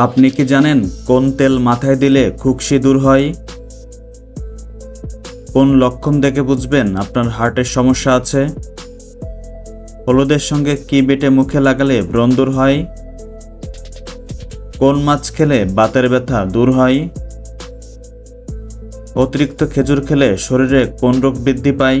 আপনি কি জানেন কোন তেল মাথায় দিলে খুকশি দূর হয়? কোন লক্ষণ দেখে বুঝবেন আপনার হার্টের সমস্যা আছে? হলুদের সঙ্গে কি বেটে মুখে লাগালে ব্রণ দূর হয়? কোন মাছ খেলে বাতের ব্যথা দূর হয়? অতিরিক্ত খেজুর খেলে শরীরে কোন রোগ বৃদ্ধি পায়?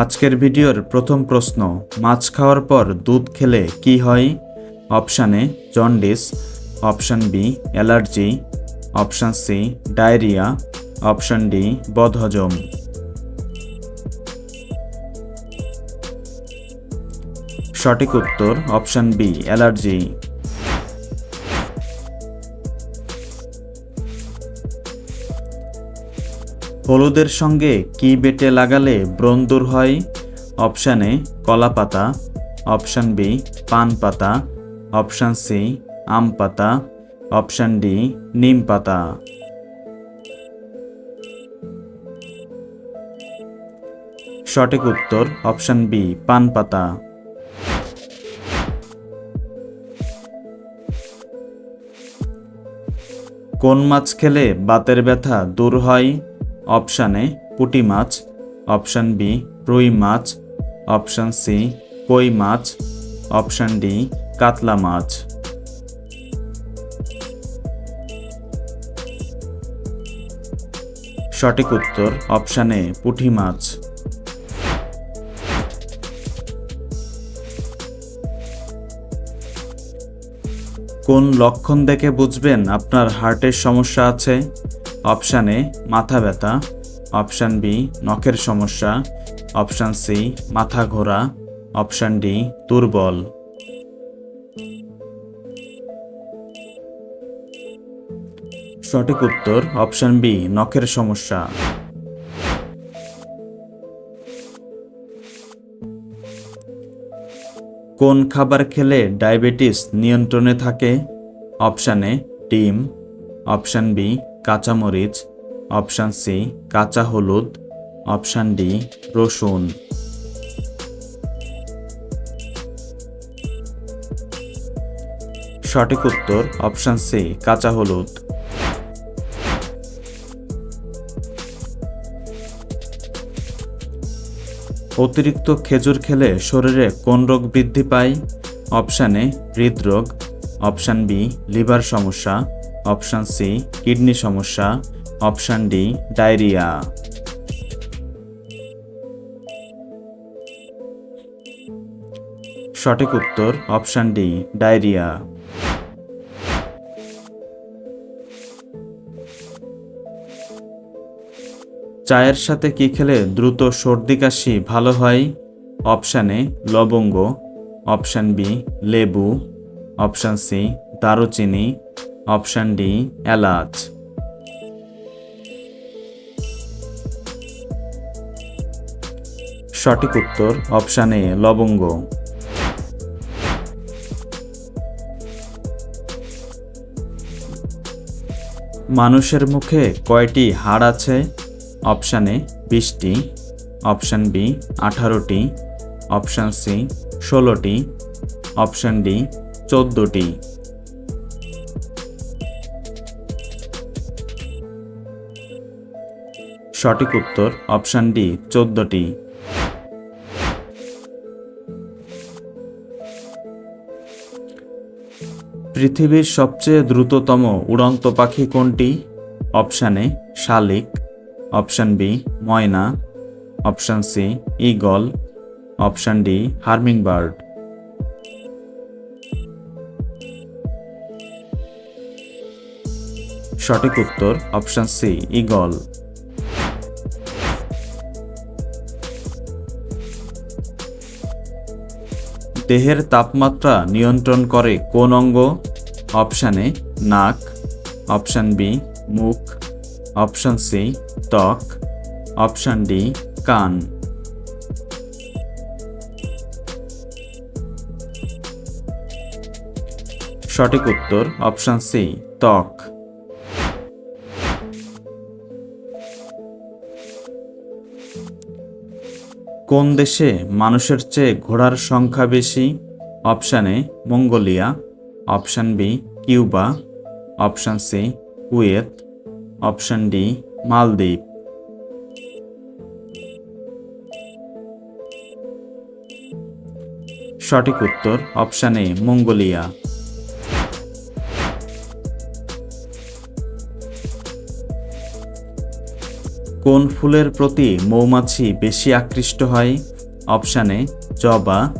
আজকের ভিডিওর প্রথম প্রশ্ন, মাছ খাওয়ার পর দুধ খেলে কি হয়? Option A, jaundice, option B, allergy, option C, diarrhoea, option D, বদহজম। সঠিক উত্তর, অপশান বি, অ্যালার্জি। হলুদের সঙ্গে কি বেটে লাগালে ব্রণ দূর হয়? অপশান এ, কলা পাতা। অপশান বি, পান পাতা। অপশান সি, আম পাতা। অপশান ডি, নিম পাতা। সঠিক উত্তর অপশান বি, পান পাতা। কোন মাছ খেলে বাতের ব্যথা দূর হয়? অপশান এ পুঁটি মাছ, অপশান বি রুই মাছ, অপশান সি কই মাছ, অপশান ডি কাতলা মাছ। সঠিক উত্তর অপশান পুঁটি মাছ। কোন লক্ষণ দেখে বুঝবেন আপনার হার্টের সমস্যা আছে? অপশান এ, মাথা ব্যথা। অপশান বি, নখের সমস্যা। অপশান সি, মাথা ঘোরা। অপশান ডি, দুর্বল। সঠিক উত্তর, অপশান বি, নখের সমস্যা। কোন খাবার খেলে ডায়াবেটিস নিয়ন্ত্রণে থাকে? অপশানে ডিম। অপশান বি কাঁচামরিচ অপশান সি, কাঁচা হলুদ। অপশান ডি, রসুন। সঠিক উত্তর, অপশান সি, কাঁচা হলুদ। অতিরিক্ত খেজুর খেলে শরীরে কোন রোগ বৃদ্ধি পায়? অপশান এ, হৃদরোগ। অপশান বি, লিভার সমস্যা। অপশান সি, কিডনি সমস্যা, অপশান ডি, ডায়রিয়া। সঠিক উত্তর, অপশান ডি, ডায়রিয়া। চায়ের সাথে কি খেলে দ্রুত সর্দি কাশি ভালো হয়? অপশান এ, লবঙ্গ। অপশান বি, লেবু। অপশান সি, দারুচিনি। অপশান ডি এলাচ সঠিক উত্তর, অপশান এ, লবঙ্গ। মানুষের মুখে কয়টি হাড় আছে? অপশান এ, বিশটি। অপশান বি, আঠারোটি। অপশান সি, ষোলোটি। অপশান ডি, চোদ্দোটি। সঠিক উত্তর অপশান ডি, চোদ্দটি। পৃথিবীর সবচেয়ে দ্রুততম উড়ন্ত পাখি কোনটি? অপশান এ, শালিক। অপশান বি, ময়না। Option C eagle option D, hummingbird. সঠিক উত্তর অপশান সি ইগল দেহের তাপমাত্রা নিয়ন্ত্রণ করে কোন অঙ্গ? অপশান এ, নাক। অপশান বি, মুখ। অপশন সি, ত্বক। অপশন ডি, কান। সঠিক উত্তর অপশন সি, ত্বক। কোন দেশে মানুষের চেয়ে ঘোড়ার সংখ্যা বেশি? Option A, Mongolia. Option B, Cuba. Option C, Kuwait. Option D, মালদ্বীপ। সঠিক উত্তর অপশান এ, মঙ্গোলিয়া। কোন ফুলের প্রতি মৌমাছি বেশি আকৃষ্ট হয়? অপশান এ, জবা।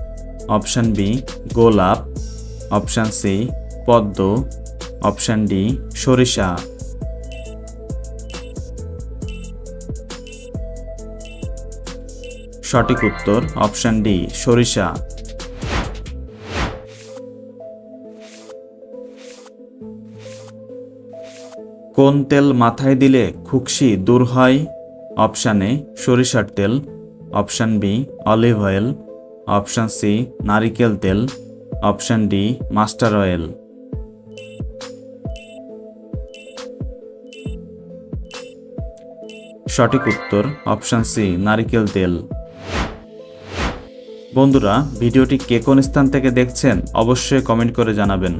অপশান বি, গোলাপ। অপশান সি, পদ্ম। অপশান ডি, সরিষা। সঠিক উত্তর অপশান ডি, সরিষা। কোন তেল মাথায় দিলে খুকসি দূর হয়? অপশান এ, সরিষার তেল। Option B, olive oil. Option C, নারিকেল তেল। Option D, master oil. সঠিক উত্তর, অপশান সি, নারিকেল তেল। বন্ধুরা, ভিডিওটি কে কোন স্থান থেকে দেখছেন অবশ্যই কমেন্ট করে জানাবেন।